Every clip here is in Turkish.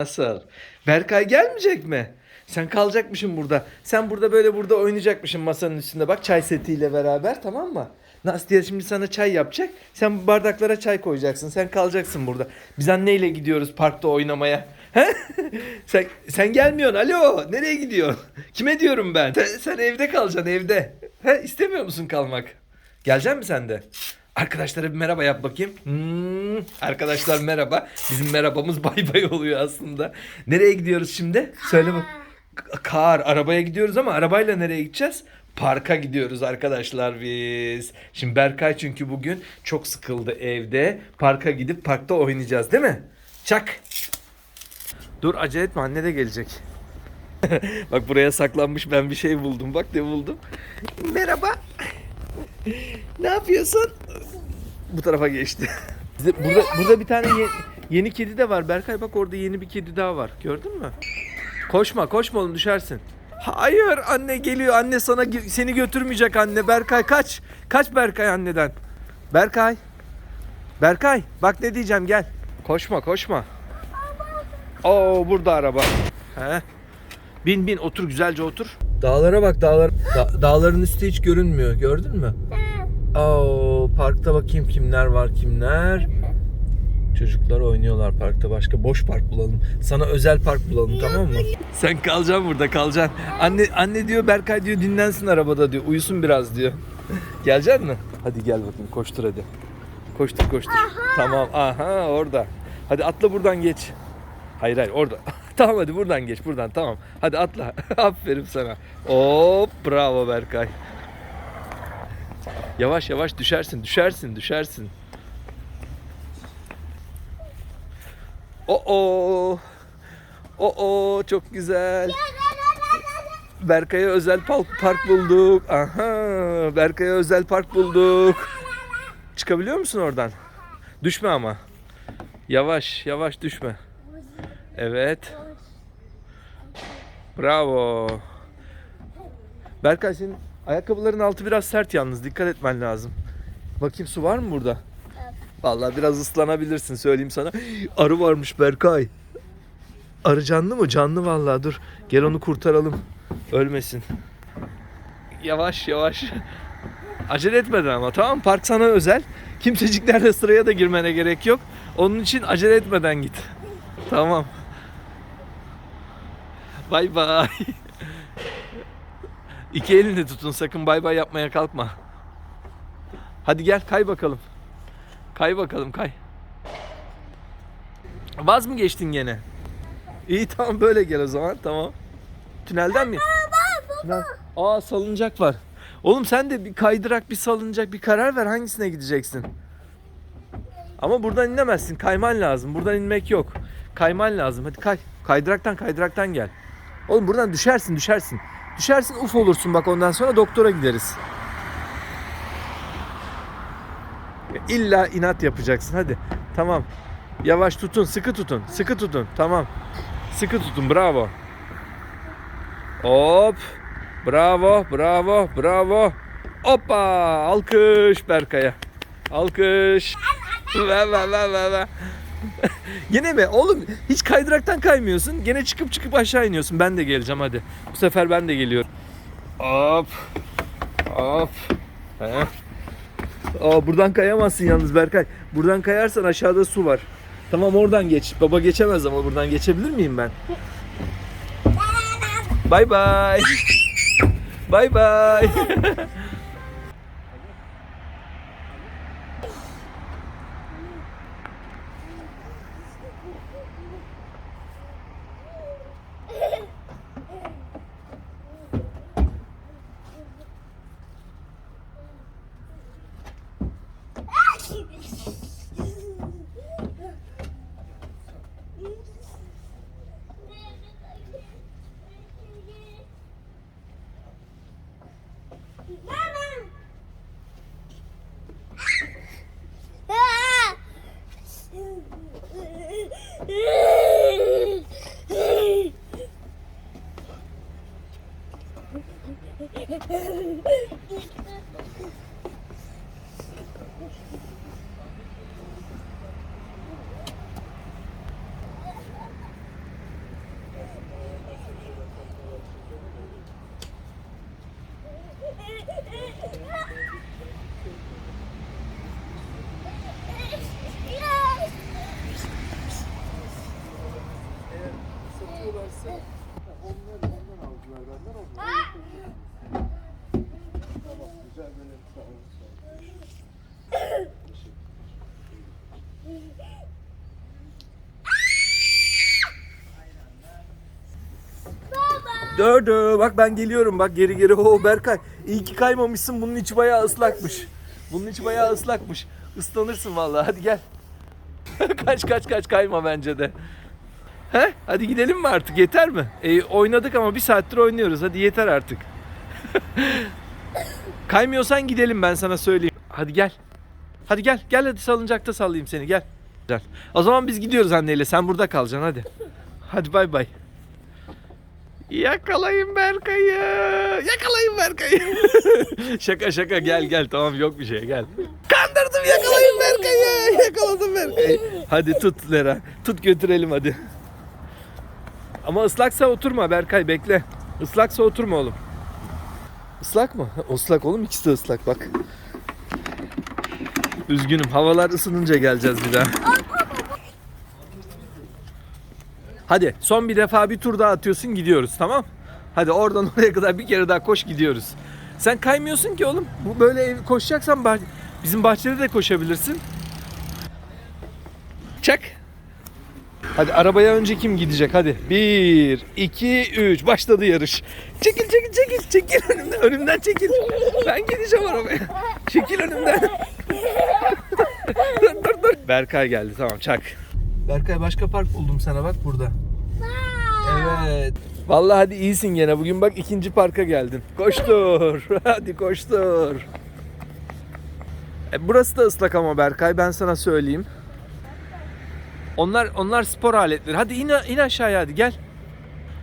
Nasıl? Berkay gelmeyecek mi? Sen kalacakmışsın burada. Sen burada böyle burada oynayacakmışsın masanın üstünde. Bak çay setiyle beraber tamam mı? Nastya şimdi sana çay yapacak. Sen bardaklara çay koyacaksın. Sen kalacaksın burada. Biz anneyle gidiyoruz parkta oynamaya. Sen, sen gelmiyorsun. Alo. Nereye gidiyorsun? Kime diyorum ben? Sen, sen evde kalacaksın evde. He? İstemiyor musun kalmak? Gelecek misin sen de? Arkadaşlara bir merhaba yap bakayım. Hmm, arkadaşlar merhaba. Bizim merhabamız bay bay oluyor aslında. Nereye gidiyoruz şimdi? Söyle bak. Kar. Arabaya gidiyoruz ama arabayla nereye gideceğiz? Parka gidiyoruz arkadaşlar biz. Şimdi Berkay çünkü bugün çok sıkıldı evde. Parka gidip parkta oynayacağız değil mi? Çak. Dur acele etme anne de gelecek. bak buraya saklanmış ben bir şey buldum. Bak ne buldum. Merhaba. Ne yapıyorsun? Bu tarafa geçti. Burada burada bir tane ye- yeni kedi de var. Berkay bak orada yeni bir kedi daha var. Gördün mü? Koşma, koşma oğlum düşersin. Hayır anne geliyor. Anne sana seni götürmeyecek anne. Berkay kaç. Kaç Berkay anneden. Berkay. Berkay bak ne diyeceğim gel. Koşma, koşma. Oo burada araba. He. Bin bin otur güzelce otur. Dağlara bak dağlar. Da- dağların üstü hiç görünmüyor. Gördün mü? Oo, parkta bakayım kimler var kimler. Çocuklar oynuyorlar parkta başka boş park bulalım. Sana özel park bulalım tamam mı? Sen kalacaksın burada kalacaksın. Anne anne diyor Berkay diyor dinlensin arabada diyor. Uyusun biraz diyor. Gelecek mi? Hadi gel bakayım koştur hadi. Koştur koştur. Tamam aha orada. Hadi atla buradan geç. Hayır hayır orada. tamam hadi buradan geç buradan tamam. Hadi atla. Aferin sana. Hop bravo Berkay. Yavaş yavaş düşersin, düşersin, düşersin. Oo. Oo çok güzel. Berkay'a özel park, park bulduk. Aha, Berkay'a özel park bulduk. Çıkabiliyor musun oradan? Düşme ama. Yavaş, yavaş düşme. Evet. Bravo. Berkay senin ayakkabıların altı biraz sert yalnız. Dikkat etmen lazım. Bakayım su var mı burada? Vallahi biraz ıslanabilirsin söyleyeyim sana. Arı varmış Berkay. Arı canlı mı? Canlı vallahi dur. Gel onu kurtaralım. Ölmesin. Yavaş yavaş. Acele etmeden ama tamam Park sana özel. Kimseciklerle sıraya da girmene gerek yok. Onun için acele etmeden git. Tamam. Bay bay. İki elini tutun sakın bay bay yapmaya kalkma. Hadi gel kay bakalım. Kay bakalım kay. Vaz mı geçtin gene? İyi tamam böyle gel o zaman tamam. Tünelden mi? Tünel. Aa salıncak var. Oğlum sen de bir kaydırak bir salıncak bir karar ver hangisine gideceksin. Ama buradan inemezsin. Kayman lazım. Buradan inmek yok. Kayman lazım. Hadi kay. Kaydıraktan kaydıraktan gel. Oğlum buradan düşersin düşersin. Düşersin uf olursun bak ondan sonra doktora gideriz. İlla inat yapacaksın hadi. Tamam. Yavaş tutun, sıkı tutun. Sıkı tutun. Tamam. Sıkı tutun. Bravo. Hop. Bravo, bravo, bravo. Hoppa! Alkış Berkay'a. Alkış. Ve ve ve ve ve. Gene mi? Oğlum hiç kaydıraktan kaymıyorsun. Gene çıkıp çıkıp aşağı iniyorsun. Ben de geleceğim hadi. Bu sefer ben de geliyorum. Hop. Hop. He. Aa, buradan kayamazsın yalnız Berkay. Buradan kayarsan aşağıda su var. Tamam oradan geç. Baba geçemez ama buradan geçebilir miyim ben? Bay bay. Bay bay. istiyorlarsa onlar ondan aldılar benden onlar. Tamam güzel böyle sağ ol. Sağ. Dördü. Bak ben geliyorum bak geri geri. Oo Berkay. İyi ki kaymamışsın. Bunun içi bayağı ıslakmış. Bunun içi bayağı ıslakmış. Islanırsın vallahi. Hadi gel. kaç kaç kaç kayma bence de. He? Hadi gidelim mi artık? Yeter mi? E, oynadık ama bir saattir oynuyoruz. Hadi yeter artık. Kaymıyorsan gidelim ben sana söyleyeyim. Hadi gel. Hadi gel. Gel hadi salıncakta sallayayım seni. Gel. Gel. O zaman biz gidiyoruz anneyle. Sen burada kalacaksın hadi. Hadi bay bay. Yakalayın Berkay'ı. Yakalayın Berkay'ı. şaka şaka gel gel tamam yok bir şey gel. Kandırdım yakalayın Berkay'ı. Yakaladım Berkay'ı. Hadi tut Lera. Tut götürelim hadi. Ama ıslaksa oturma Berkay bekle. Islaksa oturma oğlum. Islak mı? Islak oğlum ikisi de ıslak bak. Üzgünüm havalar ısınınca geleceğiz bir daha. Hadi son bir defa bir tur daha atıyorsun gidiyoruz tamam? Hadi oradan oraya kadar bir kere daha koş gidiyoruz. Sen kaymıyorsun ki oğlum. Bu böyle koşacaksan bah- bizim bahçede de koşabilirsin. Çak. Hadi arabaya önce kim gidecek? Hadi. Bir, iki, üç. Başladı yarış. Çekil, çekil, çekil. Çekil önümden. Önümden çekil. Ben gideceğim arabaya. Çekil önümden. dur, dur, dur. Berkay geldi. Tamam çak. Berkay başka park buldum sana bak burada. Evet. Vallahi hadi iyisin gene. Bugün bak ikinci parka geldin. Koştur. hadi koştur. E, burası da ıslak ama Berkay ben sana söyleyeyim. Onlar onlar spor aletleri. Hadi in, in aşağıya hadi gel.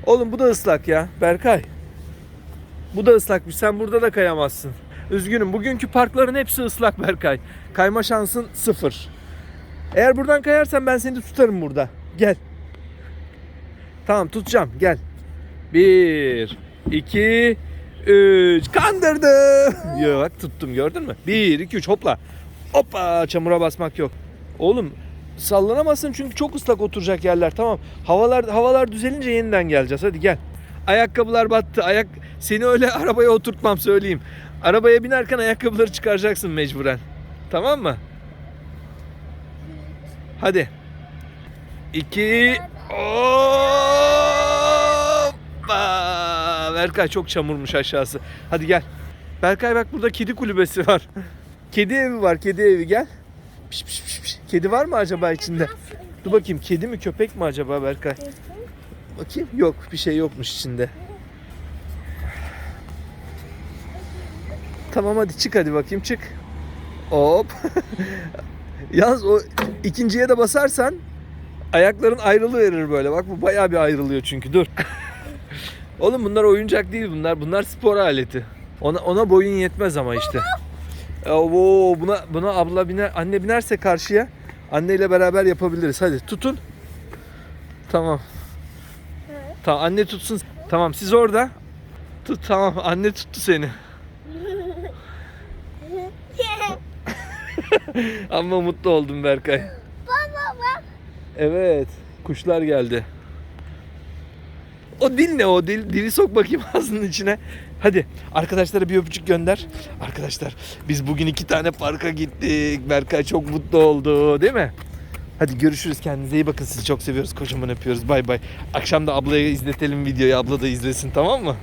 Oğlum bu da ıslak ya Berkay. Bu da ıslakmış. Sen burada da kayamazsın. Üzgünüm. Bugünkü parkların hepsi ıslak Berkay. Kayma şansın sıfır. Eğer buradan kayarsan ben seni tutarım burada. Gel. Tamam tutacağım. Gel. Bir, iki, üç. Kandırdım. Yo bak tuttum gördün mü? Bir, iki, üç hopla. Hoppa çamura basmak yok. Oğlum sallanamazsın çünkü çok ıslak oturacak yerler. Tamam. Havalar havalar düzelince yeniden geleceğiz. Hadi gel. Ayakkabılar battı. Ayak seni öyle arabaya oturtmam söyleyeyim. Arabaya binerken ayakkabıları çıkaracaksın mecburen. Tamam mı? Hadi. İki. Hoppa. Berkay çok çamurmuş aşağısı. Hadi gel. Berkay bak burada kedi kulübesi var. Kedi evi var. Kedi evi gel. Piş, piş, piş, piş. Kedi var mı acaba içinde? Dur bakayım kedi mi köpek mi acaba Berkay? Bakayım yok bir şey yokmuş içinde. Tamam hadi çık hadi bakayım çık. Hop. Yalnız o ikinciye de basarsan ayakların ayrılı verir böyle. Bak bu bayağı bir ayrılıyor çünkü. Dur. Oğlum bunlar oyuncak değil bunlar. Bunlar spor aleti. Ona ona boyun yetmez ama işte. Oo, buna buna abla biner, anne binerse karşıya anneyle beraber yapabiliriz. Hadi tutun. Tamam. Tamam anne tutsun. Tamam siz orada. Tut tamam anne tuttu seni. Ama mutlu oldum Berkay. Baba bak. Evet. Kuşlar geldi. O dil ne o dil? Dili sok bakayım ağzının içine. Hadi arkadaşlara bir öpücük gönder. Arkadaşlar biz bugün iki tane parka gittik. Berkay çok mutlu oldu değil mi? Hadi görüşürüz kendinize iyi bakın sizi çok seviyoruz kocaman öpüyoruz bay bay. Akşam da ablaya izletelim videoyu abla da izlesin tamam mı?